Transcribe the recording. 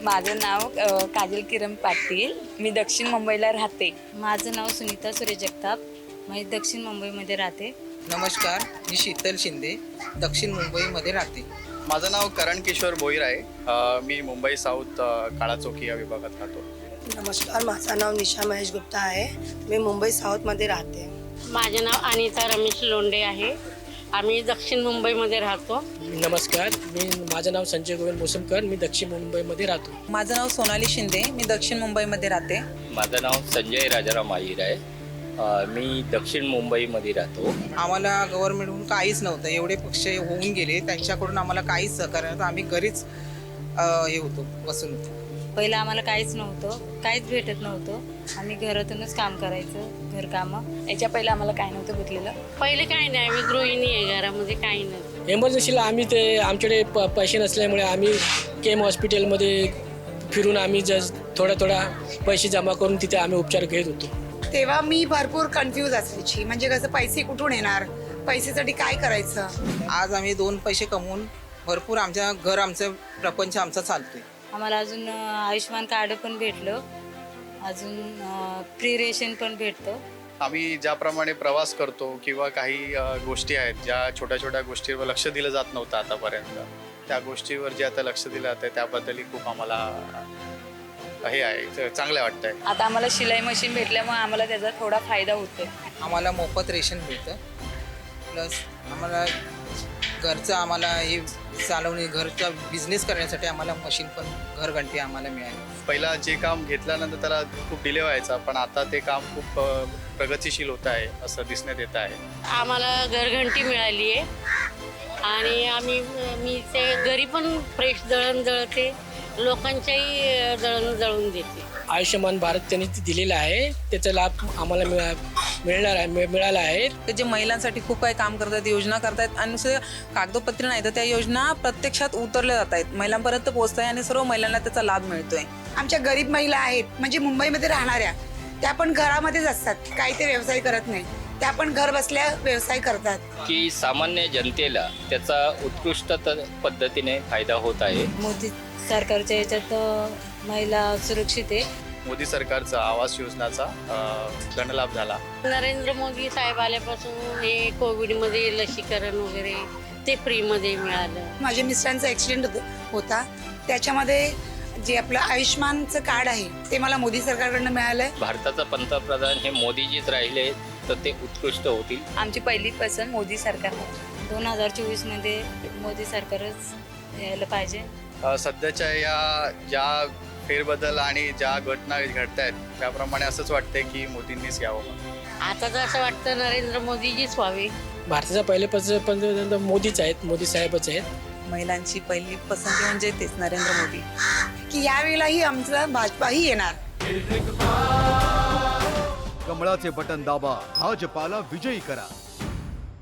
माझं नाव अ, काजल किरण पाटील. मी दक्षिण मुंबईला राहते. माझं नाव सुनीता सुरेश जगताप. मी दक्षिण मुंबईमध्ये राहते. नमस्कार मी शीतल शिंदे. दक्षिण मुंबईमध्ये राहते. माझं नाव करण किशोर भोईर आहे. अ, मी मुंबई साऊथ अ, काळा चौकी या विभागात राहतो. नमस्कार माझं नाव निशा महेश गुप्ता आहे. मी मुंबई साऊथमध्ये राहते. माझे नाव अनिता रमेश लोंडे आहे. आम्ही दक्षिण मुंबईमध्ये राहतो. नमस्कार मी माझं नाव संजय गोविंद मोसमकर मी दक्षिण मुंबईमध्ये राहतो. माझं नाव सोनाली शिंदे मी दक्षिण मुंबईमध्ये राहते. माझं नाव संजय राजाराम आहिर आहे. अ, मी दक्षिण मुंबईमध्ये राहतो. आम्हाला गव्हर्नमेंटकडून काहीच नव्हतं एवढे पक्ष होऊन गेले त्यांच्याकडून आम्हाला काहीच सहकार्य नव्हतं आम्ही घरीच अ, हे होतो बसून होतो. पहिलं आम्हाला काहीच नव्हतं काहीच भेटत नव्हतं. आम्ही घरातूनच काम करायचं घरकामं. याच्या पहिलं आम्हाला काय नव्हतं भेटलेलं. पहिले काही नाही आम्ही गृहिणी आहे घरामध्ये काही नाही. एमर्जन्सीला आम्ही ते आमच्याकडे प पैसे नसल्यामुळे आम्ही केम हॉस्पिटलमध्ये फिरून आम्ही जस थोडा थोडा पैसे जमा करून तिथे आम्ही उपचार घेत होतो. तेव्हा मी भरपूर कन्फ्यूज असायची. म्हणजे कसं पैसे कुठून येणार? पैसेसाठी काय करायचं? आज आम्ही दोन पैसे कमवून भरपूर आमच्या घर आमचं प्रपंच आमचा चालतोय. आम्हाला अजून आयुष्यमान कार्ड पण भेटलं. अजून फ्री रेशन पण भेटतं. आम्ही ज्याप्रमाणे प्रवास करतो किंवा काही गोष्टी आहेत ज्या छोट्या छोट्या गोष्टीवर लक्ष दिलं जात नव्हतं आतापर्यंत. त्या गोष्टीवर जे आता लक्ष दिलं जातं त्याबद्दलही खूप आम्हाला हे आहे चांगलं वाटतंय. आता आम्हाला शिलाई मशीन भेटल्यामुळे आम्हाला त्याचा थोडा फायदा होतोय. आम्हाला मोफत रेशन मिळतं प्लस आम्हाला घरचं आम्हाला हे चालवणे घरचा बिझनेस करण्यासाठी आम्हाला मशीन पण घरघंटी आम्हाला मिळाली. पहिला जे काम घेतल्यानंतर त्याला खूप डिले व्हायचा पण आता ते काम खूप अ, प्रगतिशील होत आहे असं दिसण्यात येत आहे. आम्हाला घरघंटी मिळाली आहे आणि आम्ही मी ते घरी पण फ्रेश दळण दळते लोकांच्याही दळण दळून देते. आयुष्यमान भारत त्यांनी ते दिलेलं आहे. त्याचा लाभ आम्हाला मिळा मिळणार आहे मिळ- मिळाला आहे. ते जे महिलांसाठी खूप काही काम करतात योजना करतायत. आणि नुसते कागदोपत्री नाही तर त्या योजना प्रत्यक्षात उतरल्या जात आहेत महिलांपर्यंत पोहोचत आहे आणि सर्व महिलांना त्याचा लाभ मिळतोय. आमच्या गरीब महिला आहेत म्हणजे मुंबईमध्ये राहणाऱ्या त्या पण घरामध्येच असतात काही ते व्यवसाय करत नाही. त्या पण घर बसल्या व्यवसाय करतात. की सामान्य जनतेला त्याचा उत्कृष्ट त- पद्धतीने फायदा होत आहे. मोदी सरकारच्या याच्यात अं, महिला सुरक्षित आहे. मोदी सरकारचा आवास योजनाचा अ, धनलाभ झाला. नरेंद्र मोदी साहेब आल्यापासून हे कोविडमध्ये लसीकरण वगैरे ते फ्रीमध्ये मिळालं. माझ्या मिस्टरांचा ॲक्सिडेंट होता त्याच्यामध्ये जे आपलं आयुष्यमानचं कार्ड आहे ते मला मोदी सरकारकडनं मिळालं भारताचा पंतप्रधान हे मोदीजीच राहिले. तर ते उत्कृष्ट होतील. आमची पहिली पसंत मोदी सरकार. दोन हजार चोवीसमध्ये मोदी सरकारच यायला पाहिजे. सध्याच्या या ज्या फेरबदल आणि ज्या घटना घडत आहेत त्याप्रमाणे असंच वाटतंय की मोदींनीच यावं आता तर असं वाटतं नरेंद्र मोदीजीच व्हावे. भारताचा पहिले पंतप्रधान मोदीच आहेत मोदी साहेबच आहेत. महिलांची पहिली पसंती म्हणजे तेच नरेंद्र मोदी. की यावेळेलाही आमचं भाजपाही येणार. कमळाचे बटन दाबा. भाजपाला विजयी करा.